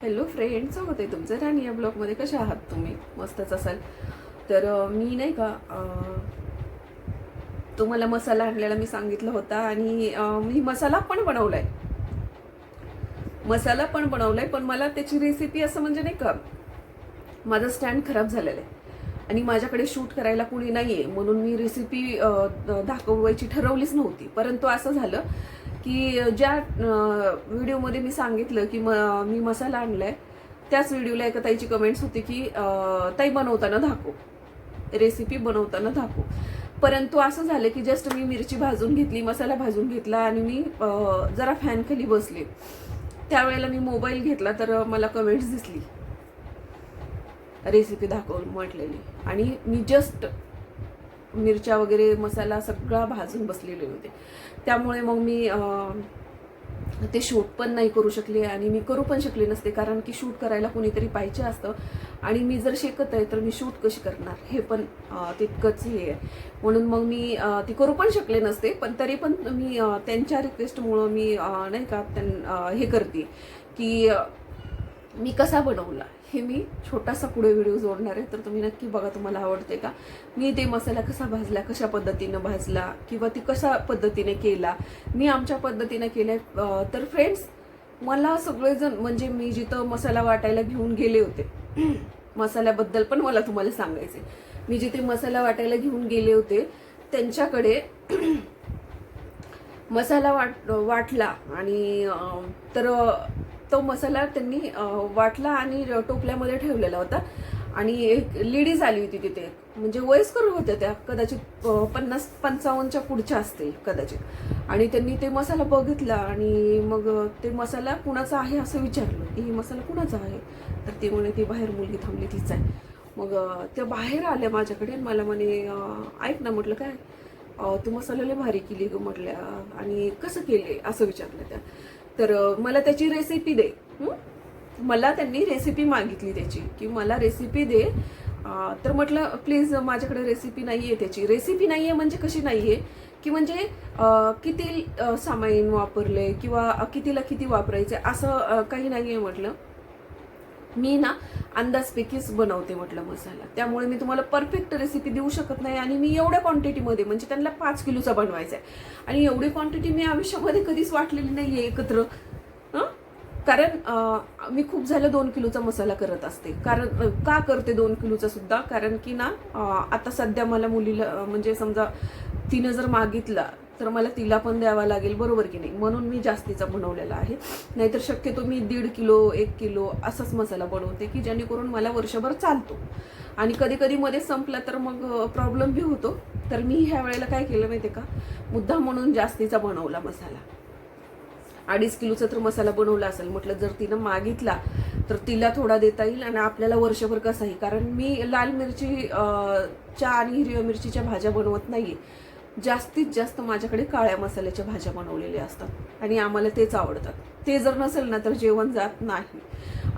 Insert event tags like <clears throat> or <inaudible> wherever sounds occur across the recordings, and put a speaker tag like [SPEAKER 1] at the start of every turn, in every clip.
[SPEAKER 1] Hello friend स्वागत आहे तुमचं राणी या ब्लॉगमध्ये कसे आहात तुम्ही? मस्तच असाल. तर मी नाही का तुम्हाला मसाला आणलेला मी सांगितलं होता आणि मी मसाला पण बनवलाय. मसाला पण बनवलाय पण मला त्याची रेसिपी असं म्हणजे नाही का माझा स्टँड खराब झालेलं आहे. आणि माझ्याकडे शूट करायला कुणी नाहीये म्हणून मी रेसिपी दाखवायची ठरवलीच नव्हती. परंतु असं झालं की ज्या व्हिडिओमध्ये मी सांगितलं की म मी मसाला आणलाय त्याच व्हिडिओला एका ताईची कमेंट्स होती की ताई बनवताना दाखव. रेसिपी बनवताना दाखव. परंतु असं झालं की जस्ट मी मिरची भाजून घेतली मसाला भाजून घेतला आणि मी जरा फॅनखाली बसले. त्यावेळेला मी मोबाईल घेतला तर मला कमेंट्स दिसली. रेसिपी दाखवून म्हटलेली. आणि मी जस्ट मिरच्या वगैरे मसाला सगळा भाजून बसलेले होते. त्यामुळे मग मी ते शूट पण नाही करू शकले आणि मी करू पण शकले नसते कारण की शूट करायला कोणीतरी पाहिजे असतं. आणि मी जर शिकत आहे तर मी शूट कशी करणार? हे पण तितकंच हे आहे. म्हणून मग मी ती करू पण शकले नसते पण तरी पण मी त्यांच्या रिक्वेस्टमुळं मी नाही का त्यां हे करते की मी कसा बनवला? हे मी छोटासा पुढे व्हिडिओ जोडणार आहे. तर तुम्ही नक्की बघा तुम्हाला आवडते का? मी ते मसाला कसा भाजला कशा पद्धतीनं भाजला किंवा ती कशा पद्धतीने केला? मी आमच्या पद्धतीने केल्या. तर फ्रेंड्स मला सगळेजण म्हणजे मी जिथं मसाला वाटायला घेऊन गेले होते <clears throat> मसाल्याबद्दल पण मला तुम्हाला सांगायचे मी जिथे मसाला वाटायला घेऊन गेले होते त्यांच्याकडे <clears throat> मसाला वाट वाटला आणि तर तो मसाला त्यांनी वाटला आणि टोपल्यामध्ये ठेवलेला होता. आणि एक लेडीज आली होती तिथे. म्हणजे वयस्कर होत्या त्या कदाचित पन्नास पंचावन्नच्या पुढच्या असतील कदाचित. आणि त्यांनी ते मसाला बघितला आणि मग ते मसाला कुणाचा आहे असं विचारलं की ही मसाला कुणाचा आहे? तर ती म्हणे ती बाहेर मुलगी थांबली तीच आहे. मग त्या बाहेर आल्या माझ्याकडे आणि मला म्हणे ऐक ना म्हटलं काय? तू मसाला भारी केली ग म्हटल्या. आणि कसं केले असं विचारलं त्या. तर मला त्याची रेसिपी दे. मला त्यांनी रेसिपी मागितली त्याची. की मला रेसिपी दे. तर म्हटलं प्लीज माझ्याकडे रेसिपी नाही आहे त्याची. रेसिपी नाही आहे म्हणजे कशी नाही आहे की म्हणजे किती सामाईन वापरले किंवा कितीला किती वापरायचे असं काही नाही आहे म्हटलं. मी ना अंदाजपैकीच बनवते म्हटलं मसाला. त्यामुळे मी तुम्हाला परफेक्ट रेसिपी देऊ शकत नाही आणि मी एवढ्या क्वांटिटीमध्ये म्हणजे त्यांना पाच किलोचा बनवायचा आहे. आणि एवढी क्वांटिटी मी आयुष्यामध्ये कधीच वाटलेली नाही आहे एकत्र कारण मी खूप झालं दोन किलोचा मसाला करत असते. कारण का करते दोन किलोचा सुद्धा? कारण की ना आता सध्या मला मुलीला म्हणजे समजा तिनं जर मागितला तर मला तिला पण द्यावा लागेल बरोबर की नाही? म्हणून मी जास्तीचा बनवलेला आहे. नाहीतर शक्यतो मी दीड किलो एक किलो असाच मसाला बनवते की जेणेकरून मला वर्षभर चालतो. आणि कधी कधी मध्ये संपला तर मग प्रॉब्लेम बी होतो. तर मी ह्या वेळेला काय केलं माहिती का? मुद्दा म्हणून जास्तीचा बनवला मसाला. अडीच किलोचा तर मसाला बनवला असेल. म्हटलं जर तिनं मागितला तर तिला थोडा देता येईल आणि आपल्याला वर्षभर कसाही. कारण मी लाल मिरची च्या आणि हिरव्या मिरचीच्या भाज्या बनवत नाही आहे जास्तीत जास्त माझ्याकडे काळ्या मसाल्याच्या भाज्या बनवलेल्या असतात. आणि आम्हाला तेच आवडतात. ते जर नसेल ना तर जेवण जात नाही.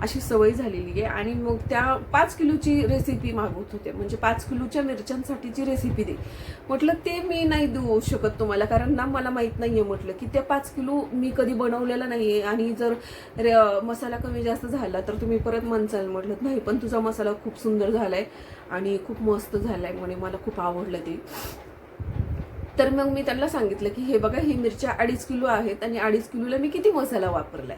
[SPEAKER 1] अशी सवय झालेली आहे. आणि मग त्या पाच किलोची रेसिपी मागवत होते. म्हणजे पाच किलोच्या मिरच्यांसाठीची रेसिपी दे. म्हटलं ते मी नाही देऊ शकत तुम्हाला. कारण ना मला माहीत नाही आहे म्हटलं की ते पाच किलो मी कधी बनवलेलं नाही आहे आणि जर रे- मसाला कमी जास्त झाला तर तुम्ही परत म्हणचाल म्हटलं नाही पण तुझा मसाला खूप सुंदर झाला आहे आणि खूप मस्त झाला आहे म्हणे मला खूप आवडलं ते. तर मग मी त्यांना सांगितलं की हे बघा ही मिरच्या अडीच किलो आहेत आणि अडीच किलोला मी किती मसाला वापरलाय.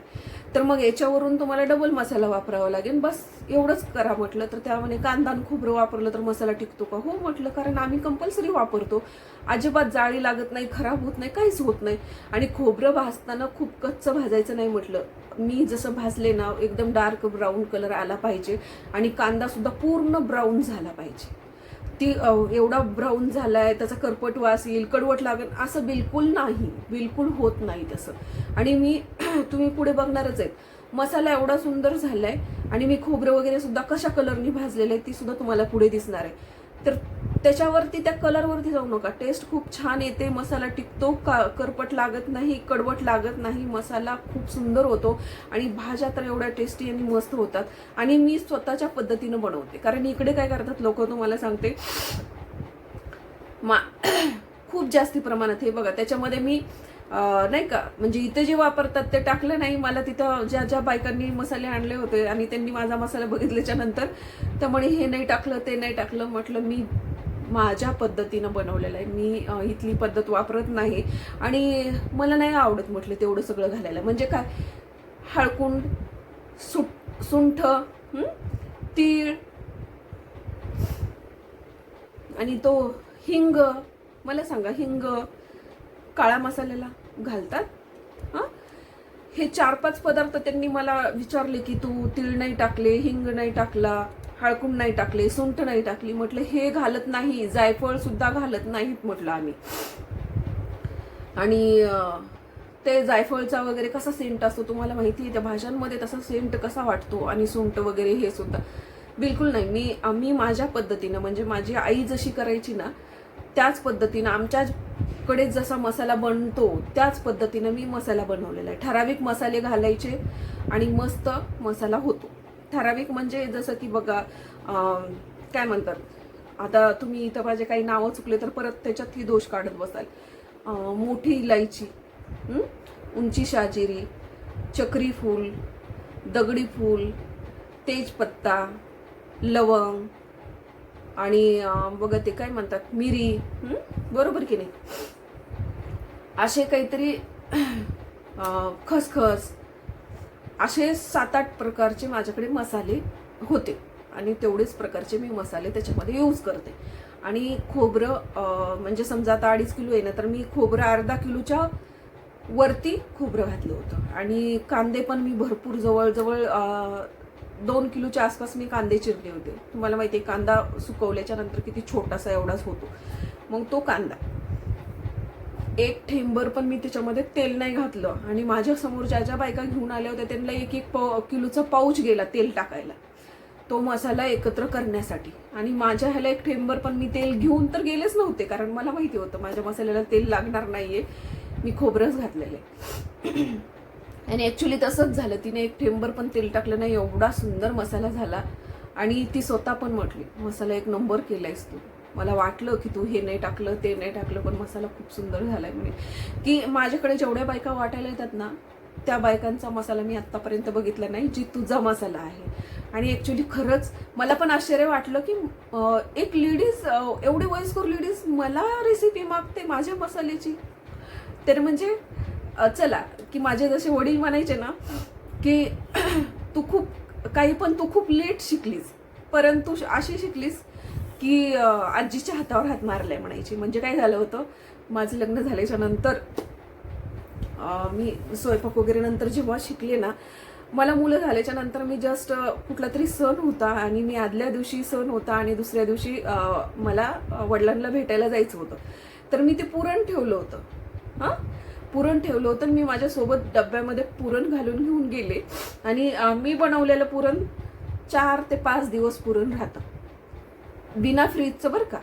[SPEAKER 1] तर मग याच्यावरून तुम्हाला डबल मसाला वापरावा लागेल. बस एवढंच करा म्हटलं तर त्यामध्ये कांदा आणि खोबरं वापरलं तर मसाला टिकतो का? हो म्हटलं कारण आम्ही कंपल्सरी वापरतो. अजिबात जाळी लागत नाही खराब होत नाही काहीच होत नाही. आणि खोबरं भाजताना खूप कच्चं भाजायचं नाही म्हटलं. मी जसं भाजले ना एकदम डार्क ब्राऊन कलर आला पाहिजे आणि कांदा सुद्धा पूर्ण ब्राऊन झाला पाहिजे. ती एवढा ब्राऊन झालाय त्याचा करपट वास येईल कडवट लागेल असं बिलकुल नाही. बिलकुल होत नाही तसं. आणि मी <clears throat> तुम्ही पुढे बघणारच आहेत. मसाला एवढा सुंदर झालाय आणि मी खोबरं वगैरे सुद्धा कशा कलरनी भाजलेलं आहे ती सुद्धा तुम्हाला पुढे दिसणार आहे. तर त्याच्यावरती त्या कलरवरती जाऊ नका. टेस्ट खूप छान येते. मसाला टिकतो का करपट लागत नाही कडवट लागत नाही. मसाला खूप सुंदर होतो आणि भाज्या तर एवढ्या टेस्टी आणि मस्त होतात. आणि मी स्वतःच्या पद्धतीनं बनवते. कारण इकडे काय करतात लोक तुम्हाला सांगते. मा <coughs> खूप जास्ती प्रमाणात हे बघा. त्याच्यामध्ये मी नाही का म्हणजे इथे जे वापरतात ते टाकलं नाही. मला तिथं ज्या ज्या बायकांनी मसाले आणले होते आणि त्यांनी माझा मसाला बघितल्याच्या नंतर तर म्हणे हे नाही टाकलं ते नाही टाकलं. म्हटलं मी माझ्या पद्धतीनं बनवलेलं आहे. मी इथली पद्धत वापरत नाही. आणि मला नाही आवडत म्हटलं तेवढं सगळं घालायला. म्हणजे काय? हळकुंड सुट सुंठ तीळ आणि तो हिंग मला सांगा हिंग काळा मसाल्याला घालतात? हां? हे चार पाच पदार्थ त्यांनी मला विचारले की तू तीळ नाही टाकले हिंग नाही टाकला. हळकुंड नाही टाकले सुंठ नाही टाकली म्हटलं हे घालत नाही जायफळ सुद्धा घालत नाहीत म्हटलं आम्ही. आणि ते जायफळचा वगैरे कसा सेंट असतो तुम्हाला माहिती आहे? त्या भाज्यांमध्ये तसा सेंट कसा वाटतो आणि सुंठ वगैरे हे सुद्धा? बिलकुल नाही. मी आम्ही माझ्या पद्धतीनं म्हणजे माझी आई जशी करायची ना त्याच पद्धतीनं आमच्याकडे जसा मसाला बनतो त्याच पद्धतीनं मी मसाला बनवलेला आहे. ठराविक मसाले घालायचे आणि मस्त मसाला होतो. ठराविक म्हणजे जसं की बघा काय म्हणतात आता तुम्ही इथं माझे काही नावं चुकले तर परत त्याच्यातही दोष काढत बसाल. मोठी इलायची उंची शाजिरी चक्री फूल दगडी फूल तेजपत्ता लवंग आणि बघा ते काय म्हणतात मिरी बरोबर की नाही? असे काहीतरी खसखस असे सात आठ प्रकारचे माझ्याकडे मसाले होते. आणि तेवढेच प्रकारचे मी मसाले त्याच्यामध्ये यूज करते. आणि खोबरं म्हणजे समजा आता अडीच किलो आहे ना तर मी खोबरं अर्धा किलोच्या वरती खोबरं घातलं होतं. आणि कांदे पण मी भरपूर जवळजवळ दोन किलोच्या आसपास मी कांदे चिरले होते. तुम्हाला माहिती आहे कांदा सुकवल्याच्या नंतर किती छोटासा एवढाच होतो. मग तो कांदा. एक ठेंबर पण मी त्याच्यामध्ये तेल नाही घातलं. आणि माझ्यासमोर ज्या ज्या बायका घेऊन आल्या होत्या त्यांना एक एक पाव किलोचा पाऊच गेला तेल टाकायला. तो मसाला एकत्र करण्यासाठी. आणि माझ्या ह्याला एक ठेंबर पण मी तेल घेऊन तर गेलेच नव्हते कारण मला माहिती होतं माझ्या मसाल्याला तेल लागणार नाहीये. मी खोबरंच घातलेलं. आहे आणि ॲक्च्युली तसंच झालं. तिने एक ठेंबर पण तेल टाकलं नाही एवढा सुंदर मसाला झाला. आणि ती स्वतः पण म्हटली मसाला एक नंबर केला आहेस तू. मला वाटलं की तू हे नाही टाकलं ते नाही टाकलं पण मसाला खूप सुंदर झाला आहे म्हणे. की माझ्याकडे जेवढ्या बायका वाटायला येतात ना त्या बायकांचा मसाला मी आत्तापर्यंत बघितला नाही जी तुझा मसाला आहे. आणि ॲक्च्युली खरंच मला पण आश्चर्य वाटलं की एक लेडीज एवढी वयस्कर लेडीज मला रेसिपी मागते माझ्या मसाल्याची. तर म्हणजे चला की माझे जसे वडील म्हणायचे ना की <clears throat> तू खूप काही पण तू खूप लेट शिकलीस परंतु अशी शिकलीस की आजीच्या हातावर हात मारलाय म्हणायची. म्हणजे काय झालं होतं माझं लग्न झाल्याच्यानंतर मी स्वयंपाक वगैरे नंतर जेव्हा शिकले ना मला मुलं झाल्याच्यानंतर मी जस्ट कुठला तरी सण होता आणि मी आदल्या दिवशी सण होता आणि दुसऱ्या दिवशी मला वडिलांना भेटायला जायचं होतं. तर मी ते पुरण ठेवलं होतं. हां? पुरण ठेवलं होतं मी माझ्यासोबत डब्यामध्ये पुरण घालून घेऊन गेले. आणि मी बनवलेलं पुरण चार ते पाच दिवस पुरण राहतं. बिना फ्रीजचं बरं का.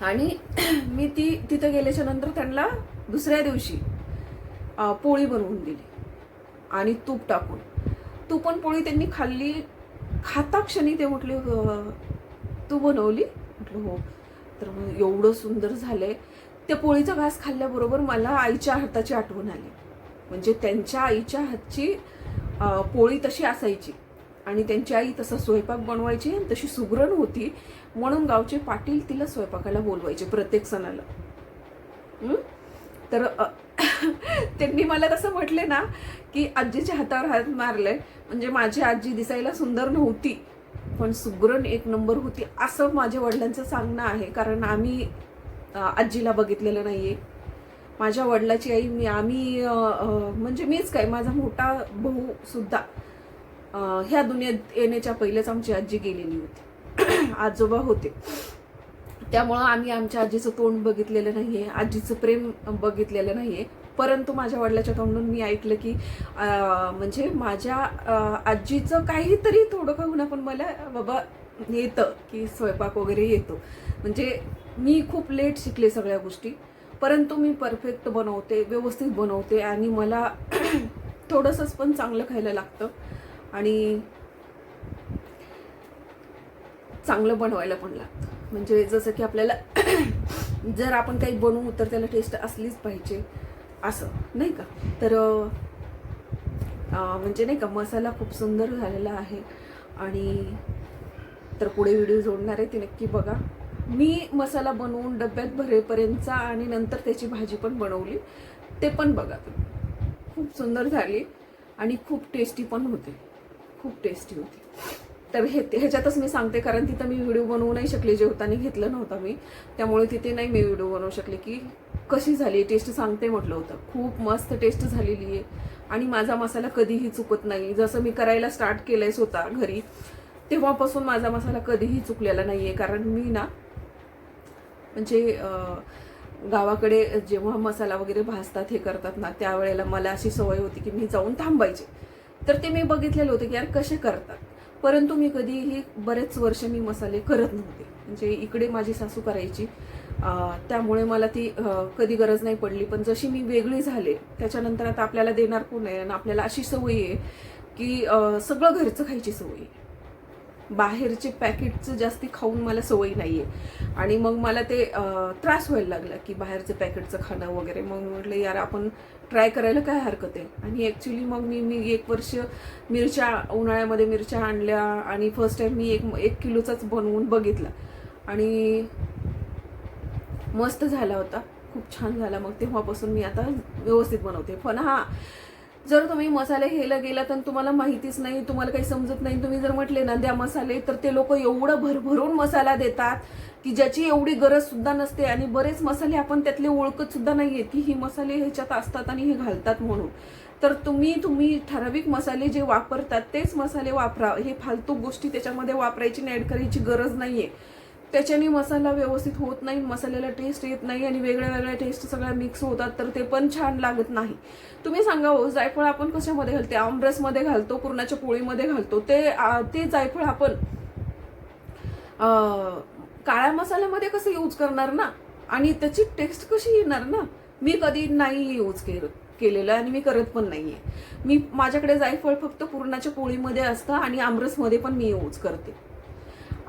[SPEAKER 1] आणि <clears throat> मी ती तिथं गेल्याच्यानंतर त्यांना दुसऱ्या दिवशी पोळी बनवून दिली. आणि तूप टाकून. तूप पण पोळी त्यांनी खाल्ली. खाता क्षणी ते म्हटले "अ, तू बनवली? म्हटलं हो. तर मग एवढं सुंदर झालंय. त्या पोळीचा घास खाल्ल्याबरोबर मला आईच्या हाताची आठवण आली. म्हणजे त्यांच्या आईच्या हातची पोळी तशी असायची. आणि त्यांची आई तसा स्वयंपाक बनवायची आणि तशी सुगरण होती. म्हणून गावचे पाटील तिला स्वयंपाकाला बोलवायचे प्रत्येक सणाला. तर <laughs> त्यांनी मला तसं म्हटले ना की आजीच्या हातावर हात मारले म्हणजे माझी आजी दिसायला सुंदर नव्हती पण सुगरण एक नंबर होती असं माझ्या वडिलांचं सांगणं आहे. कारण आम्ही आजीला बघितलेलं नाही आहे माझ्या वडिलाची आई मी आम्ही म्हणजे मीच काय माझा मोठा भाऊ सुद्धा. ह्या दुनियेत येण्याच्या पहिलेच आमची आजी गेलेली होती. <clears throat> आजोबा होते. त्यामुळं आम्ही आमच्या आजीचं तोंड बघितलेलं नाही आहे आजीचं प्रेम बघितलेलं नाही आहे परंतु माझ्या वडिलाच्या तोंडून मी ऐकलं की म्हणजे माझ्या आजीचं काहीतरी थोडं का होईना पण मला बाबा येतं की स्वयंपाक वगैरे येतो. म्हणजे मी खूप लेट शिकले सगळ्या गोष्टी. परंतु मी परफेक्ट बनवते व्यवस्थित बनवते आणि मला <clears throat> थोडंसंच पण चांगलं खायला लागतं. आणि चांगलं बनवायला पण लागतं. म्हणजे जसं की आपल्याला <clears throat> जर आपण काही बनवू तर त्याला टेस्ट असलीच पाहिजे असं नाही का? तर म्हणजे नाही का मसाला खूप सुंदर झालेला आहे. आणि तर पुढे व्हिडिओ जोडणार आहे ते नक्की बघा. मी मसाला बनवून डब्यात भरेपर्यंतचा आणि नंतर त्याची भाजी पण बनवली ते पण बघा तुम्ही. खूप सुंदर झाली आणि खूप टेस्टी पण होते. खूप टेस्टी होती. तर हे ह्याच्यातच मी सांगते कारण तिथं मी व्हिडिओ बनवू नाही शकले जेवताना घेतलं नव्हतं मी. त्यामुळे तिथे नाही मी व्हिडिओ बनवू शकले की कशी झाली टेस्ट सांगते म्हटलं होतं. खूप मस्त टेस्ट झालेली आहे. आणि माझा मसाला कधीही चुकत नाही. जसं मी करायला स्टार्ट केलंय स्वतः घरी तेव्हापासून माझा मसाला कधीही चुकलेला नाही आहे कारण मी ना म्हणजे गावाकडे जेव्हा मसाला वगैरे भाजतात हे करतात ना त्यावेळेला मला अशी सवय होती की मी जाऊन थांबायचे. तर ते मी बघितलेलं होतं की यार कसे करतात. परंतु मी कधीही बरेच वर्ष मी मसाले करत नव्हते. म्हणजे इकडे माझी सासू करायची. त्यामुळे मला ती कधी गरज नाही पडली. पण जशी मी वेगळी झाले त्याच्यानंतर आता आपल्याला देणार कोण आहे? आणि आपल्याला अशी सवय आहे की सगळं घरचं खायची सवय आहे. बाहेरचे पॅकेटचं जास्ती खाऊन मला सवय नाही आहे आणि मग मला ते त्रास व्हायला लागला की बाहेरचं पॅकेटचं खाणं वगैरे. मग म्हटलं यार आपण ट्राय करायला काय हरकत आहे? आणि ॲक्च्युली मग मी मी एक वर्ष मिरच्या उन्हाळ्यामध्ये मिरच्या आणल्या आणि फर्स्ट टाईम मी एक एक किलोचाच बनवून बघितला. आणि मस्त झाला होता. खूप छान झाला. मग तेव्हापासून मी आता व्यवस्थित बनवते. पण हा जर तुम्ही मसाले घ्यायला गेला तर तुम्हाला माहितीच नाही तुम्हाला काही समजत नाही. तुम्ही जर म्हटले ना द्या मसाले तर ते लोक एवढं भरभरून मसाला देतात की ज्याची एवढी गरज सुद्धा नसते आणि बरेच मसाले आपण त्यातले ओळखत सुद्धा नाहीये की ही मसाले ह्याच्यात असतात आणि हे घालतात म्हणून. तर तुम्ही तुम्ही ठराविक मसाले जे वापरतात तेच मसाले वापरा. हे फालतू गोष्टी त्याच्यामध्ये वापरायची आणि ऍड करायची गरज नाहीये. त्याच्याने मसाला व्यवस्थित होत नाही मसाल्याला टेस्ट येत नाही आणि वेगळ्या वेगळ्या टेस्ट सगळ्या मिक्स होतात तर ते पण छान लागत नाही. तुम्ही सांगा हो जायफळ आपण कशामध्ये घालते? आमरसमध्ये घालतो पुरणाच्या पोळीमध्ये घालतो. ते आ, ते जायफळ आपण काळ्या मसाल्यामध्ये कसं यूज करणार ना? आणि त्याची टेस्ट कशी येणार ना? मी कधी नाही यूज केलं केलेलं आणि मी करत पण नाहीये. मी माझ्याकडे जायफळ फक्त पुरणाच्या पोळीमध्ये असतं आणि आमरसमध्ये पण मी यूज करते.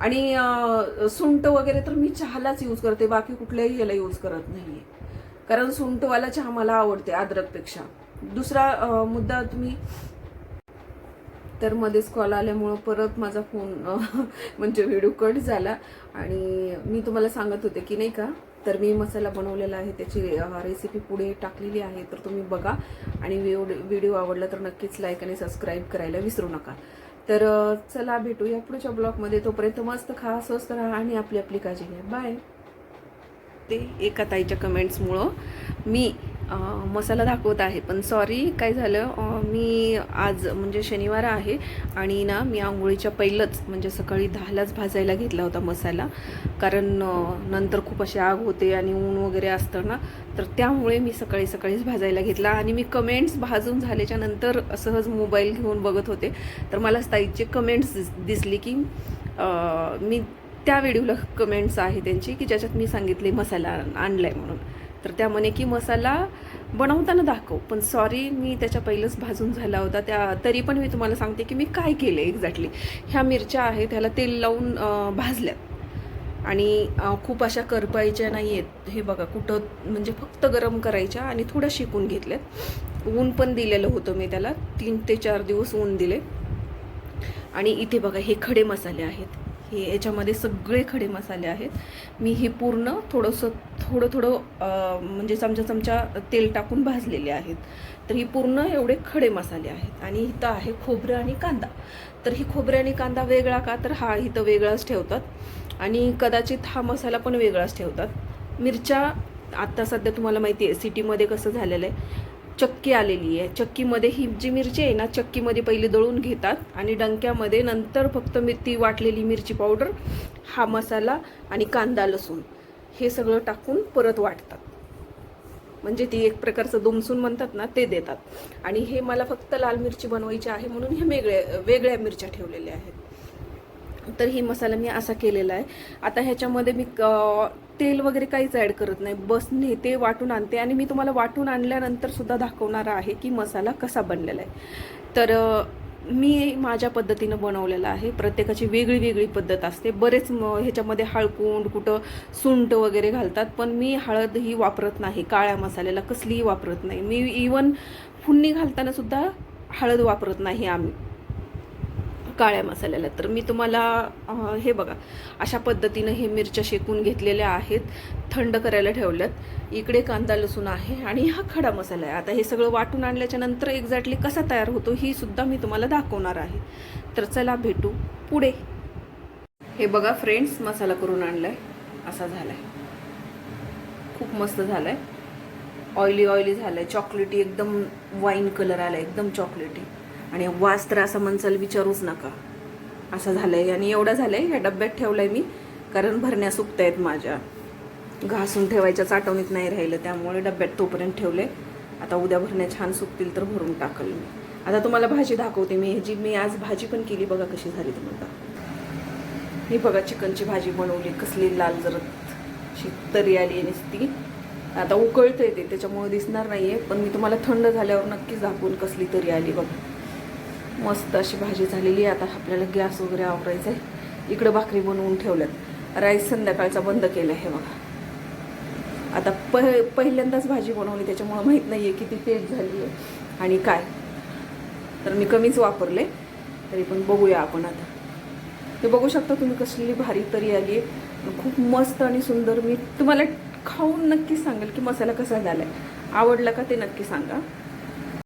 [SPEAKER 1] आणि सुंट वगैरे तर मी चहालाच यूज करते बाकी कुठल्याही याला यूज करत नाहीये. कारण सुंटवाला चहा मला आवडते अद्रकपेक्षा. दुसरा मुद्दा तुम्ही तर मध्येच कॉल आल्यामुळं परत माझा फोन म्हणजे व्हिडिओ कट झाला. आणि मी तुम्हाला सांगत होते की नाही का तर मी मसाला बनवलेला आहे त्याची रेसिपी पुढे टाकलेली आहे तर तुम्ही बघा. आणि व्हिडिओ आवडला तर नक्कीच लाईक आणि सबस्क्राईब करायला विसरू नका. तर चला भेटूया पुढच्या ब्लॉगमध्ये. तोपर्यंत मस्त खा स्वस्त राहा आणि आपली आपली काळजी घ्या. बाय ते एका ताईच्या कमेंट्समुळं मी मसाला दाखवत आहे. पण सॉरी काय झालं मी आज म्हणजे शनिवार आहे आणि ना मी आंघोळीच्या पहिलंच म्हणजे सकाळी दहालाच भाजायला घेतला होता मसाला. कारण नंतर खूप अशी आग होते आणि ऊन वगैरे असतं ना तर त्यामुळे मी सकाळी सकाळीच भाजायला घेतला आणि मी कमेंट्स भाजून झाल्याच्यानंतर सहज मोबाईल घेऊन बघत होते. तर मला ताईचे कमेंट्स दिस दिसली की मी त्या व्हिडिओला कमेंट्स आहे त्यांची की ज्याच्यात मी सांगितले मसाला आणलाय म्हणून. तर त्या म्हणे की मसाला बनवताना दाखव. पण सॉरी मी त्याच्या पहिलंच भाजून झाला होता. त्या तरी पण मी तुम्हाला सांगते की मी काय केलं एक्झॅक्टली ह्या मिरच्या आहेत ह्याला तेल लावून भाजल्यात. आणि खूप अशा करपायच्या नाही आहेत हे बघा कुठं म्हणजे फक्त गरम करायच्या आणि थोड्या शिकून घेतल्यात. ऊन पण दिलेलं होतं मी त्याला. तीन ते चार दिवस ऊन दिले. आणि इथे बघा हे खडे मसाले आहेत. हे याच्यामध्ये सगळे खडे मसाले आहेत. मी हे पूर्ण थोडंसं थोडं थोडं म्हणजे चमचा चमचा तेल टाकून भाजलेले आहेत. तर ही पूर्ण एवढे खडे मसाले आहेत. आणि इथं आहे खोबरं आणि कांदा. तर ही खोबरं आणि कांदा वेगळा का? तर हा इथं वेगळाच ठेवतात. आणि कदाचित हा मसाला पण वेगळाच ठेवतात. मिरच्या आत्ता सध्या तुम्हाला माहिती आहे सिटीमध्ये कसं झालेलं आहे. चक्की आलेली आहे. चक्कीमध्ये ही जी मिरची आहे ना चक्कीमध्ये पहिले दळून घेतात आणि डंक्यामध्ये नंतर फक्त मी ती वाटलेली मिरची पावडर हा मसाला आणि कांदा लसूण हे सगळं टाकून परत वाटतात. म्हणजे ती एक प्रकारचं दुमसून म्हणतात ना ते देतात. आणि हे मला फक्त लाल मिरची बनवायची आहे म्हणून हे वेगळ्या वेगळ्या मिरच्या ठेवलेल्या आहेत. तर ही मसाला मी असा केलेला आहे. आता ह्याच्यामध्ये मी तेल वगैरे काहीच ॲड करत नाही. बस नेते वाटून आणते आणि मी तुम्हाला वाटून आणल्यानंतर सुद्धा दाखवणार आहे की मसाला कसा बनलेला आहे. तर मी माझ्या पद्धतीनं बनवलेलं आहे. प्रत्येकाची वेगळी वेगळी पद्धत असते. बरेच म- ह्याच्यामध्ये हळकुंड कुठं सुंट वगैरे घालतात पण मी हळद ही वापरत नाही. काळ्या मसाल्याला कसलीही वापरत नाही. मी इवन फुन्नी घालताना सुद्धा हळद वापरत नाही आम्ही. काळ्या मसाल्याला. तर मी तुम्हाला हे बघा अशा पद्धतीनं हे मिरच्या शेकून घेतलेल्या आहेत थंड करायला ठेवल्यात. इकडे कांदा लसूण आहे आणि हा खडा मसाला आहे. आता हे सगळं वाटून आणल्याच्या नंतर एक्झॅक्टली कसा तयार होतो ही सुद्धा मी तुम्हाला दाखवणार आहे. तर चला भेटू पुढे. हे बघा फ्रेंड्स मसाला करून आणलाय. असा झालाय. खूप मस्त झालाय. ऑइली ऑइली आहे चॉकलेटी एकदम वाईन कलर आलाय. एकदम चॉकलेटी आणि वास तर असा मनचाल विचारूच नका. असं झालं आहे आणि एवढं झालं आहे ह्या डब्यात ठेवलं आहे मी कारण भरण्या सुकत आहेत माझ्या. घासून ठेवायच्या चाटवणीत नाही राहिलं त्यामुळे डब्यात तोपर्यंत ठेवले आता उद्या भरण्या छान सुकतील तर भरून टाकल मी. आता तुम्हाला भाजी दाखवते मी ह्याची मी आज भाजी पण केली बघा कशी झाली तुम्हाला मी बघा चिकनची भाजी बनवली कसली लाल जरतशी तरी आली आहे नुसती. आता उकळते ते त्याच्यामुळे दिसणार नाही आहे पण मी तुम्हाला थंड झाल्यावर नक्कीच दाखवून कसली तरी आली बघा. मस्त अशी भाजी झालेली आहे. आता आपल्याला गॅस वगैरे आवरायचा आहे इकडं भाकरी बनवून ठेवल्यात. राईस संध्याकाळचा बंद केला आहे बघा. आता प पहिल्यांदाच भाजी बनवली त्याच्यामुळं माहीत नाही आहे किती तेज झाली आहे आणि काय. तर मी कमीच वापरले तरी पण बघूया आपण आता. ते बघू शकता तुम्ही कसली भारी तरी आली आहे खूप मस्त आणि सुंदर. मी तुम्हाला खाऊन नक्की सांगेल की मसाला कसा झाला आहे आवडला का ते नक्की सांगा.